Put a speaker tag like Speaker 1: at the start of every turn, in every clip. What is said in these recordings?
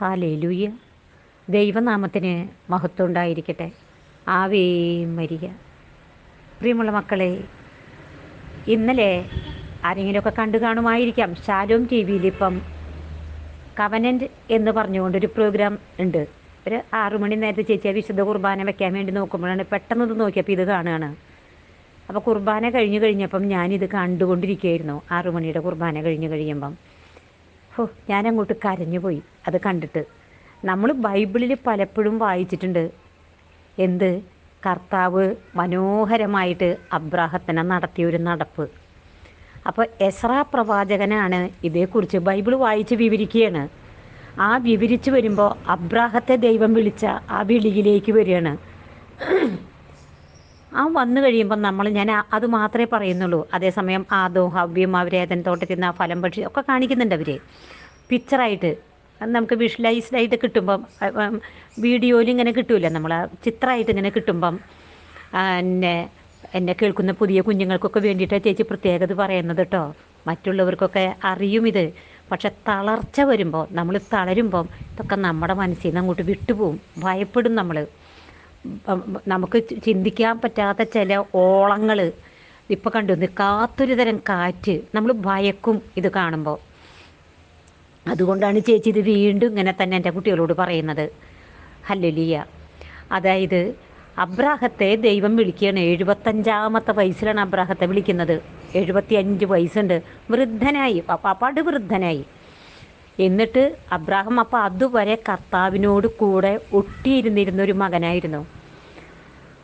Speaker 1: Hallelujah. ദൈവനാമത്തിന് മഹത്വം ഉണ്ടായിരിക്കട്ടെ. ആവേ മരിക പ്രിയമുള്ള മക്കളെ ഇന്നലെ ആരെങ്കിലുമൊക്കെ കണ്ടു കാണുമായിരിക്കാം. ശാലോം ടി വിയിൽ ഇപ്പം കവനന്റ് എന്ന് പറഞ്ഞുകൊണ്ടൊരു പ്രോഗ്രാം ഉണ്ട്. ഒരു ആറുമണി നേരത്തെ ചേച്ചിയാ വിശുദ്ധ കുർബാന വെക്കാൻ വേണ്ടി നോക്കുമ്പോഴാണ് പെട്ടെന്ന് ഇത് നോക്കിയപ്പോൾ ഇത് കാണുകയാണ്. അപ്പോൾ കുർബാന കഴിഞ്ഞ് കഴിഞ്ഞപ്പം ഞാനിത് കണ്ടുകൊണ്ടിരിക്കുകയായിരുന്നു. ആറുമണിയുടെ കുർബാന കഴിഞ്ഞ് കഴിയുമ്പം. ഹോ ഞാനങ്ങോട്ട് കരഞ്ഞു പോയി അത് കണ്ടിട്ട് നമ്മൾ ബൈബിളിൽ പലപ്പോഴും വായിച്ചിട്ടുണ്ട്. എന്ത്? കർത്താവ് മനോഹരമായിട്ട് അബ്രാഹത്തിനെ നടത്തിയൊരു നടപ്പ്. അപ്പോൾ എസ്ര പ്രവാചകനാണ് ഇതേക്കുറിച്ച് ബൈബിൾ വായിച്ച് വിവരിക്കുകയാണ്. ആ വിവരിച്ച് വരുമ്പോൾ അബ്രാഹത്തെ ദൈവം വിളിച്ച ആ വിളിയിലേക്ക് വരികയാണ്. ആ വന്നു കഴിയുമ്പോൾ നമ്മൾ ഞാൻ അത് മാത്രമേ പറയുന്നുള്ളൂ. അതേസമയം ആദവും ഹവ്യം അവരെ ഏതൻ തോട്ടത്തിൽ നിന്ന് ആ ഫലം പക്ഷി ഒക്കെ കാണിക്കുന്നുണ്ട് അവർ പിക്ചറായിട്ട് നമുക്ക് വിഷ്വലൈസ്ഡ് ആയിട്ട് കിട്ടുമ്പം വീഡിയോയിൽ ഇങ്ങനെ കിട്ടൂല? നമ്മൾ ചിത്രമായിട്ട് ഇങ്ങനെ കിട്ടുമ്പം എന്നെ എന്നെ കേൾക്കുന്ന പുതിയ കുഞ്ഞുങ്ങൾക്കൊക്കെ വേണ്ടിയിട്ട് ചേച്ചി പ്രത്യേകത പറയുന്നത് കേട്ടോ മറ്റുള്ളവർക്കൊക്കെ അറിയും ഇത്. പക്ഷെ തളർച്ച വരുമ്പോൾ നമ്മൾ തളരുമ്പം ഇതൊക്കെ നമ്മുടെ മനസ്സിൽ നിന്ന് അങ്ങോട്ട് വിട്ടുപോകും ഭയപ്പെടും നമ്മൾ നമുക്ക് ചിന്തിക്കാൻ പറ്റാത്ത ചില ഓളങ്ങൾ ഇപ്പം കണ്ടു നിൽക്കാത്തൊരു തരം കാറ്റ് നമ്മൾ ഭയക്കും ഇത് കാണുമ്പോൾ അതുകൊണ്ടാണ് ചേച്ചി ഇത് വീണ്ടും ഇങ്ങനെ തന്നെ എന്റെ കുട്ടികളോട് പറയുന്നത്. ഹല്ലലിയ. അതായത് അബ്രാഹത്തെ ദൈവം വിളിക്കുകയാണ്. എഴുപത്തഞ്ചാമത്തെ വയസ്സിലാണ് അബ്രാഹത്തെ വിളിക്കുന്നത്. എഴുപത്തി അഞ്ച് വയസ്സുണ്ട്. വൃദ്ധനായി. പടുവൃദ്ധനായി. വൃദ്ധനായി എന്നിട്ട് അബ്രാഹം അപ്പോൾ അതുവരെ കർത്താവിനോട് കൂടെ ഒട്ടിയിരുന്നിരുന്ന ഒരു മകനായിരുന്നു.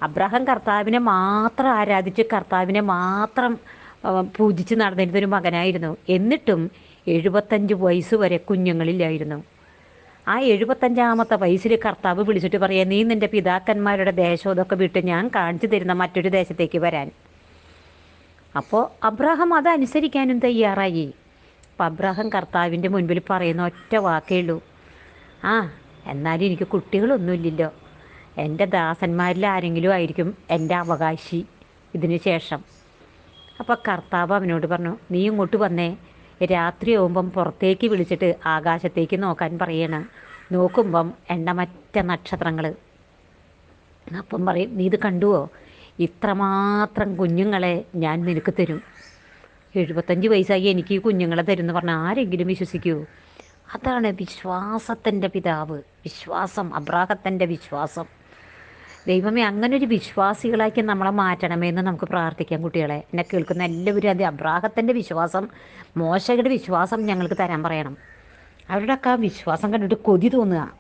Speaker 1: അബ്രാഹം കർത്താവിനെ മാത്രം ആരാധിച്ച് കർത്താവിനെ മാത്രം പൂജിച്ച് നടന്നിരുന്ന ഒരു മകനായിരുന്നു. എന്നിട്ടും എഴുപത്തഞ്ച് വയസ്സ് വരെ കുഞ്ഞുങ്ങളില്ലായിരുന്നു. ആ എഴുപത്തഞ്ചാമത്തെ വയസ്സിൽ കർത്താവ് വിളിച്ചിട്ട് പറയാം നീ നിന്റെ പിതാക്കന്മാരുടെ ദേശം ഇതൊക്കെ വിട്ട് ഞാൻ കാണിച്ചു തരുന്ന മറ്റൊരു ദേശത്തേക്ക് വരാൻ. അപ്പോൾ അബ്രാഹം അതനുസരിക്കാനും തയ്യാറായി. അപ്പം അബ്രാഹം കർത്താവിന്റെ മുൻപിൽ പറയുന്ന ഒറ്റ വാക്കേ ഉള്ളൂ. ആ എന്നാലും എനിക്ക് കുട്ടികളൊന്നുമില്ലല്ലോ. എന്റെ ദാസന്മാരിൽ ആരെങ്കിലും ആയിരിക്കും എന്റെ അവകാശി ഇതിന് ശേഷം. അപ്പോൾ കർത്താവ് അവനോട് പറഞ്ഞു നീ ഇങ്ങോട്ട് വന്നേ. രാത്രിയാവുമ്പം പുറത്തേക്ക് വിളിച്ചിട്ട് ആകാശത്തേക്ക് നോക്കാൻ പറയണം. നോക്കുമ്പം എണ്ണമറ്റ നക്ഷത്രങ്ങൾ അപ്പം പറയും നീ ഇത് കണ്ടുവോ? ഇത്രമാത്രം കുഞ്ഞുങ്ങളെ ഞാൻ നിനക്ക് തരും. എഴുപത്തഞ്ച് വയസ്സായി എനിക്ക് ഈ കുഞ്ഞുങ്ങളെ തരുമെന്ന് പറഞ്ഞാൽ ആരെങ്കിലും വിശ്വസിക്കൂ? അതാണ് വിശ്വാസത്തിന്റെ പിതാവ്. വിശ്വാസം അബ്രാഹത്തിന്റെ വിശ്വാസം. ദൈവമേ അങ്ങനെ ഒരു വിശ്വാസികളാക്കി നമ്മളെ മാറ്റണമേ എന്ന് നമുക്ക് പ്രാർത്ഥിക്കാം കുട്ടികളെ. എന്നെ കേൾക്കുന്ന എല്ലാവരും അത് അബ്രാഹത്തിന്റെ വിശ്വാസം മോശയുടെ വിശ്വാസം ഞങ്ങൾക്ക് തരാൻ പറയണം. അവരുടെയൊക്കെ വിശ്വാസം കണ്ടിട്ട് കൊതി തോന്നുക.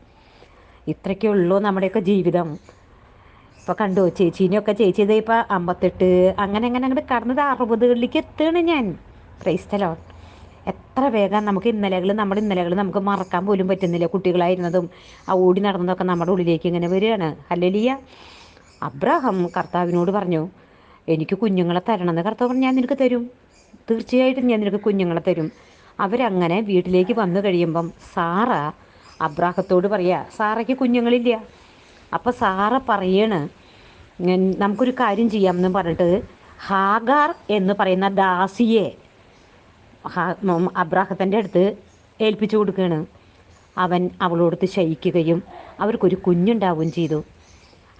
Speaker 1: ഇത്രയ്ക്കേ ഉള്ളൂ നമ്മുടെയൊക്കെ ജീവിതം. ഇപ്പോൾ കണ്ടു ചേച്ചീനെയൊക്കെ ചേച്ചി ഇതേ ഇപ്പോൾ അമ്പത്തെട്ട് അങ്ങനെ അങ്ങനെ അങ്ങോട്ട് കടന്നത് അറുപതുകളിലേക്ക് എത്തുകയാണ് ഞാൻ? ക്രൈസ്തലോ എത്ര വേഗം നമുക്ക് ഇന്നലകൾ നമ്മുടെ ഇന്നലകൾ നമുക്ക് മറക്കാൻ പോലും പറ്റുന്നില്ല കുട്ടികളായിരുന്നതും ആ ഓടി നടന്നതൊക്കെ നമ്മുടെ ഉള്ളിലേക്ക് ഇങ്ങനെ വരികയാണ്. ഹല്ലലിയ. അബ്രാഹം കർത്താവിനോട് പറഞ്ഞു എനിക്ക് കുഞ്ഞുങ്ങളെ തരണമെന്ന് കർത്താവ് പറഞ്ഞു ഞാൻ നിനക്ക് തരും. തീർച്ചയായിട്ടും ഞാൻ നിനക്ക് കുഞ്ഞുങ്ങളെ തരും. അവരങ്ങനെ വീട്ടിലേക്ക് വന്നു കഴിയുമ്പം സാറ അബ്രാഹത്തോട് പറയുക സാറയ്ക്ക് കുഞ്ഞുങ്ങളില്ല. അപ്പോൾ സാറ പറയാണ് "ഞാൻ- നമുക്കൊരു കാര്യം ചെയ്യാം എന്ന് പറഞ്ഞിട്ട് ഹാഗാർ എന്ന് പറയുന്ന ദാസിയെ അബ്രാഹത്തിന്റെ അടുത്ത് ഏൽപ്പിച്ചു കൊടുക്കുകയാണ്. അവൻ അവളോടത്ത് ശയിക്കുകയും അവർക്കൊരു കുഞ്ഞുണ്ടാവുകയും ചെയ്തു.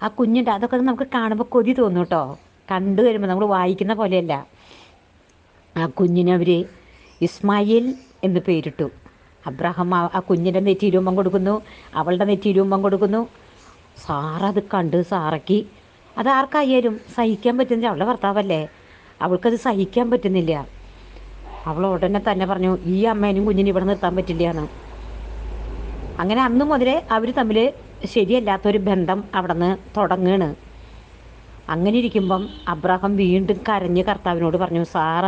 Speaker 1: ആ കുഞ്ഞുണ്ട് അതൊക്കെ നമുക്ക് കാണുമ്പോൾ കൊതി തോന്നും കേട്ടോ. കണ്ടു വരുമ്പോൾ നമ്മൾ വായിക്കുന്ന പോലെയല്ല. ആ കുഞ്ഞിനവർ ഇസ്മായിൽ എന്ന് പേരിട്ടു. അബ്രഹാം ആ- കുഞ്ഞിന്റെ കുഞ്ഞിന്റെ രൂപം കൊടുക്കുന്നു അവളുടെ നെറ്റിയിലുമ്പം കൊടുക്കുന്നു. സാറ അത് കണ്ട് സാറയ്ക്ക് അത് ആർക്കായാലും സഹിക്കാൻ പറ്റുന്നില്ല. അവളുടെ ഭർത്താവല്ലേ? അവൾക്കത് സഹിക്കാൻ പറ്റുന്നില്ല. അവൾ ഉടനെ തന്നെ പറഞ്ഞു ഈ അമ്മേനും കുഞ്ഞിനും ഇവിടെ നിർത്താൻ പറ്റില്ല എന്ന് അങ്ങനെ അന്ന് മുതലേ അവർ തമ്മിൽ ശരിയല്ലാത്തൊരു ബന്ധം അവിടെ നിന്ന് തുടങ്ങുകയാണ് അങ്ങനെ ഇരിക്കുമ്പം അബ്രാഹം വീണ്ടും കരഞ്ഞ് കർത്താവിനോട് പറഞ്ഞു സാറ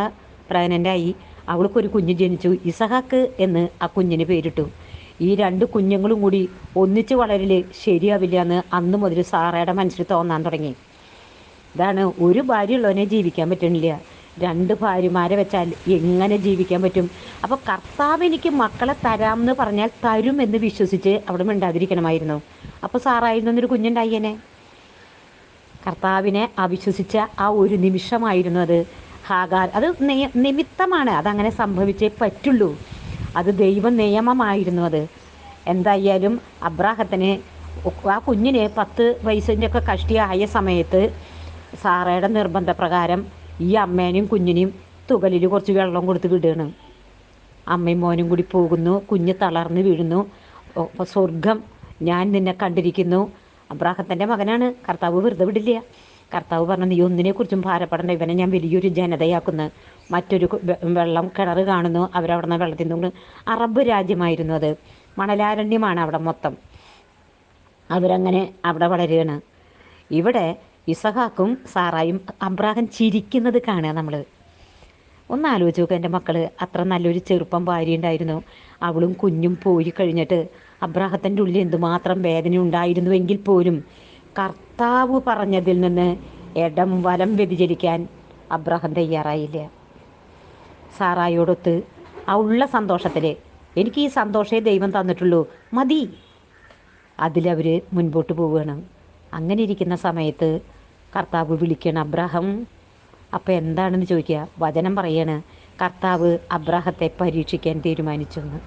Speaker 1: പ്രഗ്നന്റായി അവൾക്കൊരു കുഞ്ഞ് ജനിച്ചു. ഇസഹാക്ക് എന്ന് ആ കുഞ്ഞിന് പേരിട്ടു. ഈ രണ്ട് കുഞ്ഞുങ്ങളും കൂടി ഒന്നിച്ച് വളരൽ ശരിയാവില്ല എന്ന് അന്ന് മുതൽ സാറയുടെ മനസ്സിൽ തോന്നാൻ തുടങ്ങി. ഇതാണ് ഒരു ഭാര്യ ഉള്ളവനെ ജീവിക്കാൻ പറ്റണില്ല. രണ്ട് ഭാര്യമാരെ വെച്ചാൽ എങ്ങനെ ജീവിക്കാൻ പറ്റും? അപ്പോൾ കർത്താവ് എനിക്ക് മക്കളെ തരാമെന്ന് പറഞ്ഞാൽ തരും എന്ന് വിശ്വസിച്ച് അവിടെ മിണ്ടാതിരിക്കണമായിരുന്നു. അപ്പോൾ സാറായിരുന്നു എന്നൊരു കുഞ്ഞുണ്ടായിനെ. കർത്താവിനെ അവിശ്വസിച്ച ആ ഒരു നിമിഷമായിരുന്നു അത്. ഹാഗാർ അത് നിമിത്തമാണ് അതങ്ങനെ സംഭവിച്ചേ പറ്റുള്ളൂ. അത് ദൈവ നിയമമായിരുന്നു അത്. എന്തായാലും അബ്രാഹത്തിന് ആ കുഞ്ഞിന് പത്ത് വയസ്സിന്റെ ഒക്കെ കഷ്ടിയായ സമയത്ത് സാറയുടെ നിർബന്ധപ്രകാരം ഈ അമ്മേനെയും കുഞ്ഞിനെയും തുകലിൽ കുറച്ച് വെള്ളം കൊടുത്ത് വിടുകയാണ്. അമ്മയും മോനും കൂടി പോകുന്നു കുഞ്ഞ് തളർന്ന് വീഴുന്നു. സ്വർഗം ഞാൻ നിന്നെ കണ്ടിരിക്കുന്നു. അബ്രാഹത്തിന്റെ മകനാണ് കർത്താവ് വെറുതെ വിടില്ല. കർത്താവ് പറഞ്ഞു നീ ഒന്നിനെക്കുറിച്ചും ഭാരപ്പെടേണ്ട. ഇവനെ ഞാൻ വലിയൊരു ജനതയാക്കുന്നു. മറ്റൊരു വെള്ളം കിണർ കാണുന്നു. അവരവിടെ നിന്ന് വെള്ളത്തിൽ നിന്ന് അറബ് രാജ്യമായിരുന്നു അത്. മണലാരണ്യമാണ് അവിടെ മൊത്തം. അവരങ്ങനെ അവിടെ വളരുകയാണ്. ഇവിടെ ഇസഹാക്കും സാറായും അബ്രാഹം ചിരിക്കുന്നത് കാണുക നമ്മൾ ഒന്ന് ആലോചിച്ച് നോക്കുക എന്റെ മക്കൾ അത്ര നല്ലൊരു ചെറുപ്പം ഭാര്യ ഉണ്ടായിരുന്നു അവളും കുഞ്ഞും പോയി കഴിഞ്ഞിട്ട് അബ്രാഹത്തിന്റെ ഉള്ളിൽ എന്തുമാത്രം വേദന ഉണ്ടായിരുന്നുവെങ്കിൽ പോലും കർത്താവ് പറഞ്ഞതിൽ നിന്ന് ഇടം വലം വ്യതിചരിക്കാൻ അബ്രഹാം തയ്യാറായില്ല. സാറായോടൊത്ത് ആ ഉള്ള സന്തോഷത്തിൽ എനിക്ക് ഈ സന്തോഷേ ദൈവം തന്നിട്ടുള്ളൂ. മതി. അതിലവർ മുൻപോട്ട് പോവുകയാണ്. അങ്ങനെ ഇരിക്കുന്ന സമയത്ത് കർത്താവ് വിളിക്കണം അബ്രഹാം അപ്പോൾ എന്താണെന്ന് ചോദിക്കുക? വചനം പറയാണ് കർത്താവ് അബ്രാഹത്തെ പരീക്ഷിക്കാൻ തീരുമാനിച്ചെന്ന്.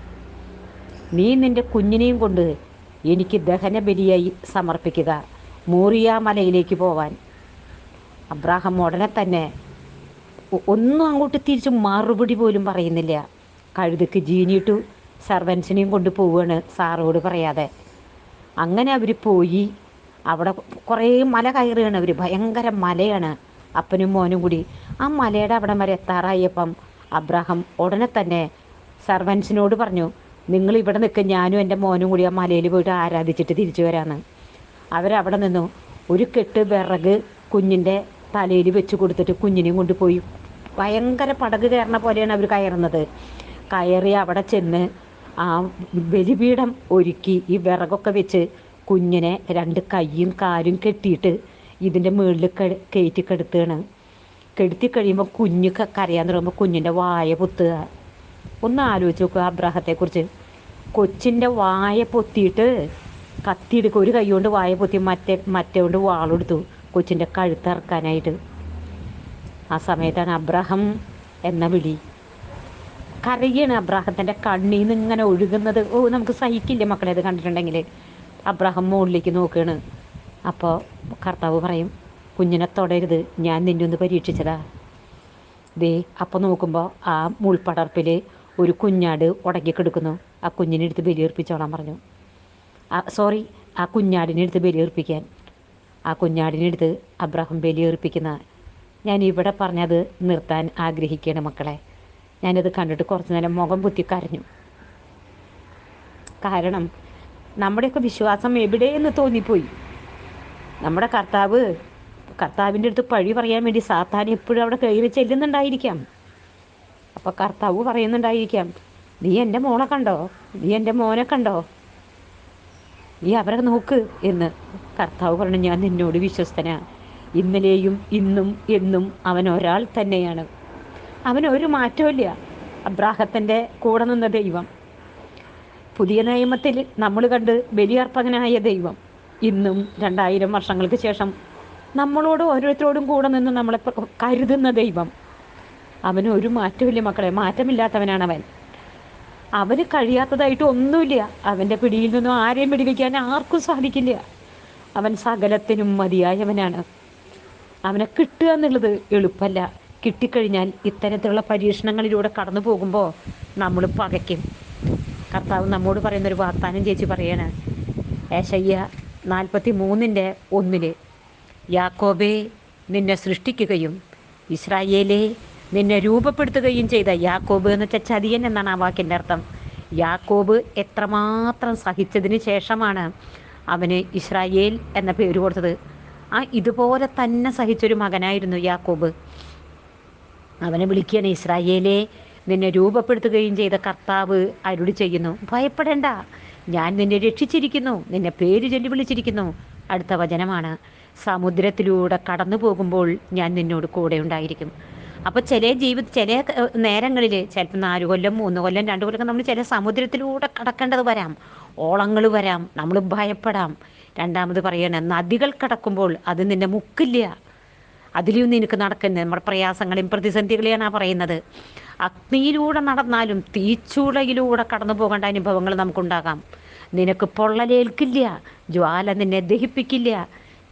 Speaker 1: നീ നിന്റെ കുഞ്ഞിനെയും കൊണ്ട് എനിക്ക് ദഹനബലിയായി സമർപ്പിക്കുക. മോറിയ മലയിലേക്ക് പോവാൻ. അബ്രാഹം ഉടനെ തന്നെ ഒന്നും അങ്ങോട്ട് തിരിച്ച് മറുപടി പോലും പറയുന്നില്ല. കഴുതക്ക് ജീനിയിട്ടു സർവൻസിനെയും കൊണ്ട് പോവുകയാണ് സാറോട് പറയാതെ. അങ്ങനെ അവർ പോയി. അവിടെ കുറേ മല കയറുകയാണ് അവർ ഭയങ്കര മലയാണ്. അപ്പനും മോനും കൂടി. ആ മലയുടെ അവിടെ വരെ എത്താറായപ്പം അബ്രാഹം ഉടനെ തന്നെ സർവൻസിനോട് പറഞ്ഞു നിങ്ങൾ ഇവിടെ നിൽക്കുക ഞാനും എന്റെ മോനും കൂടി ആ മലയിൽ പോയിട്ട് ആരാധിച്ചിട്ട് തിരിച്ചു വരാമെന്ന് അവരവിടെ നിന്നു ഒരു കെട്ട് വിറക് കുഞ്ഞിന്റെ തലയിൽ വെച്ച് കൊടുത്തിട്ട് കുഞ്ഞിനെയും കൊണ്ട് പോയി. ഭയങ്കര പടക് കയറണ പോലെയാണ് അവർ കയറുന്നത്. കയറി അവിടെ ചെന്ന് ആ ബലിപീഠം ഒരുക്കി ഈ വിറകൊക്കെ വെച്ച് കുഞ്ഞിനെ രണ്ട് കൈയും കാലും കെട്ടിയിട്ട് ഇതിന്റെ മുകളിൽ കയറ്റി കെടുത്തുകയാണ് കെടുത്തി കഴിയുമ്പോൾ കുഞ്ഞ് കരയാൻ തുടങ്ങുമ്പോൾ കുഞ്ഞിന്റെ വായ പൊത്തുക. ഒന്ന് ആലോചിച്ച് നോക്കുക അബ്രാഹത്തെക്കുറിച്ച് കൊച്ചിന്റെ വായ പൊത്തിയിട്ട് കത്തിയെടുക്കുക ഒരു കൈ കൊണ്ട് വായ പൊത്തി മറ്റേ മറ്റേ കൊണ്ട് വാളെടുത്തു. കൊച്ചിന്റെ കഴുത്തിറക്കാനായിട്ട് ആ സമയത്താണ് അബ്രഹം എന്ന വിളി. കരയാണ് അബ്രാഹത്തിന്റെ കണ്ണിൽ നിന്ന് ഇങ്ങനെ ഒഴുകുന്നത്. ഓ നമുക്ക് സഹിക്കില്ല മക്കളെ? അത് കണ്ടിട്ടുണ്ടെങ്കിൽ അബ്രാഹം മുകളിലേക്ക് നോക്കുകയാണ്. അപ്പോൾ കർത്താവ് പറയും കുഞ്ഞിനെ തൊടരുത്. ഞാൻ നിന്നെ ഒന്ന് പരീക്ഷിച്ചതാ. ദേ അപ്പോൾ നോക്കുമ്പോൾ ആ മുൾപ്പടർപ്പിൽ ഒരു കുഞ്ഞാട് ഉടക്കി കിടക്കുന്നു ആ കുഞ്ഞിനെടുത്ത് ബലിയർപ്പിച്ചോളാൻ പറഞ്ഞു. സോറി ആ കുഞ്ഞാടിനെടുത്ത് ബലിയർപ്പിക്കാൻ. ആ കുഞ്ഞാടിനെടുത്ത് അബ്രാഹം ബലിയർപ്പിക്കുന്ന ഞാൻ ഇവിടെ പറഞ്ഞത് നിർത്താൻ ആഗ്രഹിക്കുകയാണ് മക്കളെ. ഞാനത് കണ്ടിട്ട് കുറച്ച് നേരം മുഖം കുത്തി കരഞ്ഞു. കാരണം നമ്മുടെയൊക്കെ വിശ്വാസം എവിടെയെന്ന് തോന്നിപ്പോയി. നമ്മുടെ കർത്താവ് കർത്താവിന്റെ അടുത്ത് പഴി പറയാൻ വേണ്ടി സാത്താൻ എപ്പോഴും അവിടെ കയറി ചെല്ലുന്നുണ്ടായിരിക്കാം. അപ്പോൾ കർത്താവ് പറയുന്നുണ്ടായിരിക്കാം നീ എന്റെ മോളെ കണ്ടോ? നീ എന്റെ മോനെ കണ്ടോ? നീ അവരെ നോക്ക് എന്ന് കർത്താവ് പറഞ്ഞു ഞാൻ നിന്നോട് വിശ്വസ്തനാ. ഇന്നലെയും ഇന്നും എന്നും അവൻ ഒരാൾ തന്നെയാണ്. അവൻ ഒരു മാറ്റമില്ല അബ്രാഹത്തിന്റെ കൂടെ നിന്ന ദൈവം. പുതിയ നിയമത്തിൽ നമ്മൾ കണ്ട് ബലിയർപ്പകനായ ദൈവം. ഇന്നും രണ്ടായിരം വർഷങ്ങൾക്ക് ശേഷം നമ്മളോട് ഓരോരുത്തരോടും കൂടെ നിന്ന് നമ്മളെ കരുതുന്ന ദൈവം. അവന് ഒരു മാറ്റമില്ല മക്കളെ. മാറ്റമില്ലാത്തവനാണ് അവൻ അവന് കഴിയാത്തതായിട്ട് ഒന്നുമില്ല. അവന്റെ പിടിയിൽ നിന്നും ആരെയും പിടിവെക്കാൻ ആർക്കും സാധിക്കില്ല. അവൻ സകലത്തിനും മതിയായവനാണ്. അവനെ കിട്ടുക എന്നുള്ളത് എളുപ്പമല്ല. കിട്ടിക്കഴിഞ്ഞാൽ ഇത്തരത്തിലുള്ള പരീക്ഷണങ്ങളിലൂടെ കടന്നു പോകുമ്പോൾ നമ്മൾ പകയ്ക്കും. കർത്താവ് നമ്മോട് പറയുന്നൊരു വാഗ്ദാനം ചേച്ചി പറയാണ്. ഏശയ്യ നാൽപ്പത്തി മൂന്നിന്റെ ഒന്നിൽ യാക്കോബേ നിന്നെ സൃഷ്ടിക്കുകയും ഇസ്രായേലേ നിന്നെ രൂപപ്പെടുത്തുകയും ചെയ്ത യാക്കോബ് എന്ന് വെച്ചാൽ ചതിയൻ എന്നാണ് ആ വാക്കിന്റെ അർത്ഥം. യാക്കോബ് എത്രമാത്രം സഹിച്ചതിന് ശേഷമാണ് അവന് ഇസ്രായേൽ എന്ന പേര് കൊടുത്തത്. ആ ഇതുപോലെ തന്നെ സഹിച്ചൊരു മകനായിരുന്നു യാക്കോബ്. അവനെ വിളിക്കുകയാണ് ഇസ്രായേലെ നിന്നെ രൂപപ്പെടുത്തുകയും ചെയ്ത കർത്താവ് അരുളി ചെയ്യുന്നു. ഭയപ്പെടേണ്ട. ഞാൻ നിന്നെ രക്ഷിച്ചിരിക്കുന്നു. നിന്നെ പേര് ചൊല്ലി വിളിച്ചിരിക്കുന്നു. അടുത്ത വചനമാണ് സമുദ്രത്തിലൂടെ കടന്നു പോകുമ്പോൾ ഞാൻ നിന്നോട് കൂടെ ഉണ്ടായിരിക്കും. അപ്പോൾ ചില ജീവിത ചില നേരങ്ങളിൽ ചിലപ്പോൾ നാല് കൊല്ലം മൂന്ന് കൊല്ലം രണ്ട് കൊല്ലം നമ്മൾ ചില സമുദ്രത്തിലൂടെ കടക്കേണ്ടത് വരാം. ഓളങ്ങൾ വരാം. നമ്മൾ ഭയപ്പെടാം. രണ്ടാമത് പറയണ നദികൾ കടക്കുമ്പോൾ അത് നിന്നെ മുക്കില്ല. അതിലും നിനക്ക് നടക്കുന്നത് നമ്മുടെ പ്രയാസങ്ങളെയും പ്രതിസന്ധികളെയാണ് ആ പറയുന്നത്. അഗ്നിയിലൂടെ നടന്നാലും തീച്ചൂളയിലൂടെ കടന്നു പോകേണ്ട അനുഭവങ്ങൾ നമുക്കുണ്ടാകാം. നിനക്ക് പൊള്ളലേൽക്കില്ല. ജ്വാല നിന്നെ ദഹിപ്പിക്കില്ല.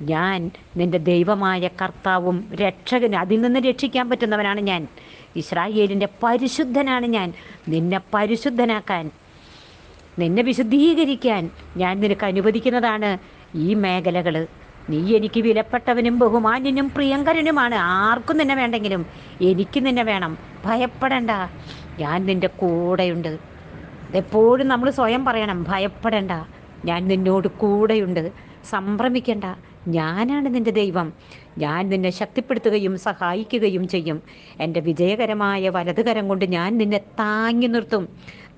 Speaker 1: ഞാൻ നിന്റെ ദൈവമായ കർത്താവും രക്ഷകന് അതിൽ നിന്ന് രക്ഷിക്കാൻ പറ്റുന്നവനാണ് ഞാൻ. ഇസ്രായേലിന്റെ പരിശുദ്ധനാണ് ഞാൻ. നിന്നെ പരിശുദ്ധനാക്കാൻ നിന്നെ വിശുദ്ധീകരിക്കാൻ ഞാൻ നിനക്ക് അനുവദിക്കുന്നതാണ് ഈ മേഖലകൾ. നീ എനിക്ക് വിലപ്പെട്ടവനും ബഹുമാന്യനും പ്രിയങ്കരനുമാണ്. ആർക്കും നിന്നെ വേണ്ടെങ്കിലും എനിക്ക് നിന്നെ വേണം. ഭയപ്പെടണ്ട. ഞാൻ നിന്റെ കൂടെയുണ്ട്. എപ്പോഴും നമ്മൾ സ്വയം പറയണം ഭയപ്പെടണ്ട. ഞാൻ നിന്നോട് കൂടെയുണ്ട്. സംഭ്രമിക്കണ്ട. ഞാനാണ് നിന്റെ ദൈവം. ഞാൻ നിന്നെ ശക്തിപ്പെടുത്തുകയും സഹായിക്കുകയും ചെയ്യും. എന്റെ വിജയകരമായ വലതുകരം കൊണ്ട് ഞാൻ നിന്നെ താങ്ങി നിർത്തും.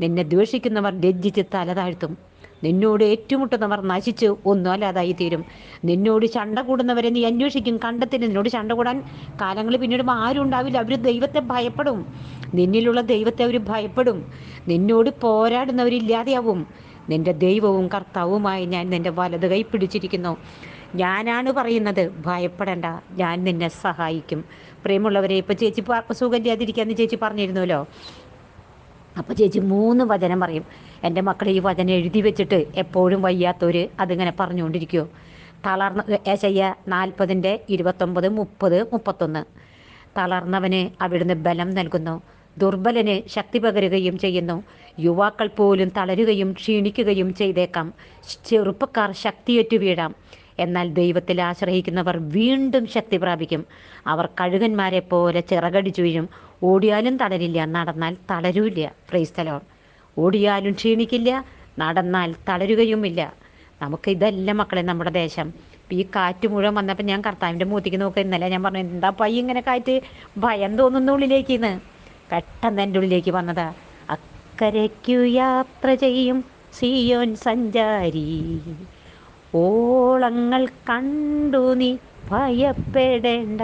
Speaker 1: നിന്നെ ദ്വേഷിക്കുന്നവർ ലജ്ജിച്ച് തല താഴ്ത്തും. നിന്നോട് ഏറ്റുമുട്ടുന്നവർ നശിച്ച് ഒന്നും അല്ലാതായി തീരും. നിന്നോട് ചണ്ട കൂടുന്നവരെ നീ അന്വേഷിക്കും. കണ്ടെത്തില്ല നിന്നോട് ചണ്ട കൂടാൻ കാലങ്ങൾ പിന്നീട് ആരും ഉണ്ടാവില്ല. അവർ ദൈവത്തെ ഭയപ്പെടും. നിന്നിലുള്ള ദൈവത്തെ അവർ ഭയപ്പെടും. നിന്നോട് പോരാടുന്നവരില്ലാതെയാവും. നിന്റെ ദൈവവും കർത്താവുമായി ഞാൻ നിന്റെ വലത് കൈ പിടിച്ചിരിക്കുന്നു. ഞാനാണ് പറയുന്നത്. ഭയപ്പെടണ്ട. ഞാൻ നിന്നെ സഹായിക്കും. പ്രിയമുള്ളവരെ ഇപ്പം ചേച്ചി സുഖമില്ലാതിരിക്കാന്ന് ചേച്ചി പറഞ്ഞിരുന്നല്ലോ. അപ്പോൾ ചേച്ചി മൂന്ന് വചനം പറയും. എന്റെ മക്കൾ ഈ വചനം എഴുതി വെച്ചിട്ട് എപ്പോഴും വയ്യാത്തവർ അതിങ്ങനെ പറഞ്ഞുകൊണ്ടിരിക്കുമോ തളർന്ന ഏശയ്യ നാൽപ്പതിന്റെ ഇരുപത്തൊമ്പത് മുപ്പത് മുപ്പത്തൊന്ന്. തളർന്നവന് അവിടുന്ന് ബലം നൽകുന്നു. ദുർബലന് ശക്തി പകരുകയും ചെയ്യുന്നു. യുവാക്കൾ പോലും തളരുകയും ക്ഷീണിക്കുകയും ചെയ്തേക്കാം. ചെറുപ്പക്കാർ ശക്തിയേറ്റു വീഴാം. എന്നാൽ ദൈവത്തിൽ ആശ്രയിക്കുന്നവർ വീണ്ടും ശക്തി പ്രാപിക്കും. അവർ കഴുകന്മാരെ പോലെ ചിറകടിച്ചു വീഴും ഓടിയാലും തളരില്ല നടന്നാൽ തളരൂല്ല. ഫ്രീസ്ഥലോൺ ഓടിയാലും ക്ഷീണിക്കില്ല നടന്നാൽ തളരുകയുമില്ല. നമുക്ക് ഇതല്ല മക്കളെ നമ്മുടെ ദേശം. ഈ കാറ്റ് മുഴുവൻ വന്നപ്പോൾ ഞാൻ കർത്താവിന്റെ മൂത്തിക്ക് നോക്കുക ഇന്നലെ ഞാൻ പറഞ്ഞു എന്താ പൈ ഇങ്ങനെ കാറ്റ്? ഭയം തോന്നുന്ന ഉള്ളിലേക്ക് ഇന്ന് പെട്ടെന്ന് എന്റെ ഉള്ളിലേക്ക് വന്നതാ അക്കരയ്ക്കു യാത്ര ചെയ്യും സിയോൻ സഞ്ചാരി. ഓളങ്ങൾ കണ്ടു നീ ഭയപ്പെടേണ്ട.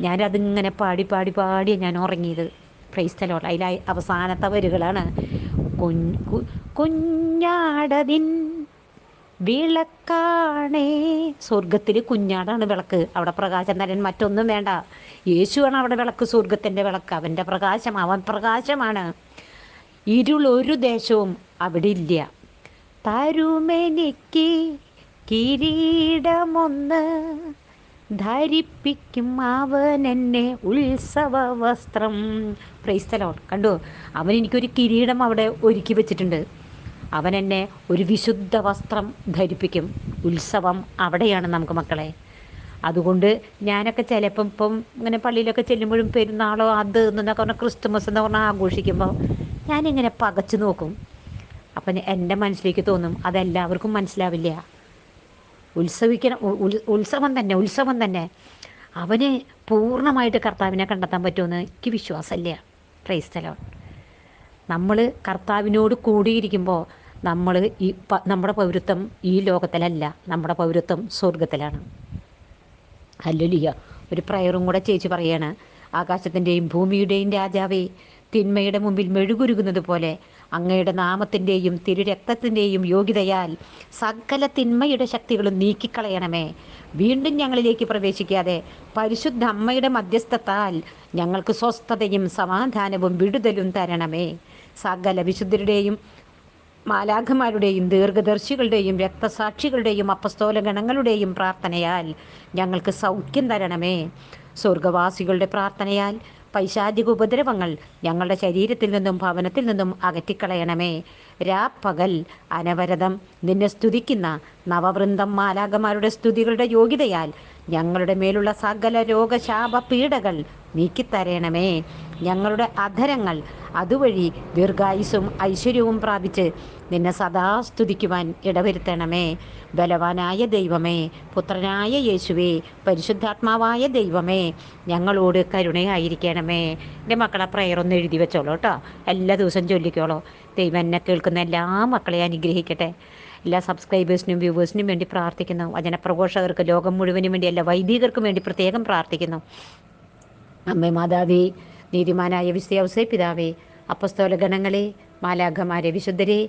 Speaker 1: ഞാനതിങ്ങനെ പാടി പാടി പാടി ഞാൻ ഉറങ്ങിയത്. പ്രൈസ്തലോട്ട് അതിൽ അവസാനത്തെ വരികളാണ്. കുഞ്ഞു കുഞ്ഞാടതിൻ വിളക്കാണേ. സ്വർഗത്തിൽ കുഞ്ഞാടാണ് വിളക്ക്. അവിടെ പ്രകാശം തരൻ മറ്റൊന്നും വേണ്ട. യേശുവാണ് അവിടെ വിളക്ക്. സ്വർഗത്തിന്റെ വിളക്ക്. അവന്റെ പ്രകാശം അവൻ പ്രകാശമാണ്. ഇരുൾ ഒരു ദേശവും അവിടെ ഇല്ല. തരുമെനിക്ക് കിരീടമൊന്ന് ധരിപ്പിക്കും അവൻ എന്നെ ഉത്സവ വസ്ത്രം പ്രൈസ്തലോ കണ്ടു? അവൻ എനിക്കൊരു കിരീടം അവിടെ ഒരുക്കി വെച്ചിട്ടുണ്ട്. അവൻ എന്നെ ഒരു വിശുദ്ധ വസ്ത്രം ധരിപ്പിക്കും. ഉത്സവം അവിടെയാണ് നമുക്ക് മക്കളെ. അതുകൊണ്ട് ഞാനൊക്കെ ചിലപ്പം ഇപ്പം ഇങ്ങനെ പള്ളിയിലൊക്കെ ചെല്ലുമ്പോഴും പെരുന്നാളോ അത് എന്നൊക്കെ പറഞ്ഞാൽ ക്രിസ്തുമസ് എന്ന് പറഞ്ഞാൽ ആഘോഷിക്കുമ്പോൾ ഞാനിങ്ങനെ പകച്ചു നോക്കും. അപ്പം എന്റെ മനസ്സിലേക്ക് തോന്നും അതെല്ലാവർക്കും മനസ്സിലാവില്ല. ഉത്സവിക്കണം ഉത്സവം തന്നെ ഉത്സവം തന്നെ. അവന് പൂർണമായിട്ട് കർത്താവിനെ കണ്ടെത്താൻ പറ്റുമെന്ന് എനിക്ക് വിശ്വാസമില്ല. ക്രൈസ്തലോൺ നമ്മൾ കർത്താവിനോട് കൂടിയിരിക്കുമ്പോൾ നമ്മൾ ഈ നമ്മുടെ പൗരത്വം ഈ ലോകത്തിലല്ല നമ്മുടെ പൗരത്വം സ്വർഗത്തിലാണ് ഹല്ലുലിയ. ഒരു പ്രയറും കൂടെ ചേച്ചി പറയാണ് ആകാശത്തിന്റെയും ഭൂമിയുടെയും രാജാവേ തിന്മയുടെ മുമ്പിൽ മെഴുകുരുകുന്നത് പോലെ അങ്ങയുടെ നാമത്തിന്റെയും തിരുരക്തത്തിന്റെയും യോഗ്യതയാൽ സകല തിന്മയുടെ ശക്തികളും നീക്കിക്കളയണമേ. വീണ്ടും ഞങ്ങളിലേക്ക് പ്രവേശിക്കാതെ പരിശുദ്ധ അമ്മയുടെ മധ്യസ്ഥത്താൽ ഞങ്ങൾക്ക് സ്വസ്ഥതയും സമാധാനവും വിടുതലും തരണമേ. സകല വിശുദ്ധരുടെയും മാലാഖമാരുടെയും ദീർഘദർശികളുടെയും രക്തസാക്ഷികളുടെയും അപ്പസ്തോല ഗണങ്ങളുടെയും പ്രാർത്ഥനയാൽ ഞങ്ങൾക്ക് സൗഖ്യം തരണമേ. സ്വർഗവാസികളുടെ പ്രാർത്ഥനയാൽ പൈശാചിക ഉപദ്രവങ്ങൾ ഞങ്ങളുടെ ശരീരത്തിൽ നിന്നും ഭവനത്തിൽ നിന്നും അകറ്റിക്കളയണമേ. രാപ്പകൽ അനവരതം. നിന്നെ സ്തുതിക്കുന്ന നവവൃന്ദം മാലാകമാരുടെ സ്തുതികളുടെ യോഗ്യതയാൽ ഞങ്ങളുടെ മേലുള്ള സകല രോഗശാപ പീഡകൾ നീക്കിത്തരയണമേ ഞങ്ങളുടെ അധരങ്ങൾ അതുവഴി ദീർഘായുസും ഐശ്വര്യവും പ്രാപിച്ച് നിന്നെ സദാ സ്തുതിക്കുവാൻ ഇടവരുത്തണമേ. ബലവാനായ ദൈവമേ പുത്രനായ യേശുവേ പരിശുദ്ധാത്മാവായ ദൈവമേ ഞങ്ങളോട് കരുണയായിരിക്കണമേ. എന്റെ മക്കളെ പ്രയർ ഒന്ന് എഴുതി വെച്ചോളൂ കേട്ടോ. എല്ലാ ദിവസവും ചൊല്ലിക്കോളൂ. ദൈവം എന്നെ കേൾക്കുന്ന എല്ലാ മക്കളെ അനുഗ്രഹിക്കട്ടെ. എല്ലാ സബ്സ്ക്രൈബേഴ്സിനും വ്യൂവേഴ്സിനും വേണ്ടി പ്രാർത്ഥിക്കുന്നു. വചനപ്രഘോഷകർക്ക് ലോകം മുഴുവനും വേണ്ടി എല്ലാ വൈദികർക്കും വേണ്ടി പ്രത്യേകം പ്രാർത്ഥിക്കുന്നു. അമ്മേ മാതാവി നീതിമാനായ വിശ്വസേ പിതാവേ അപ്പസ്തോല ഗണങ്ങളെ മാലാഖമാരെ വിശുദ്ധരെ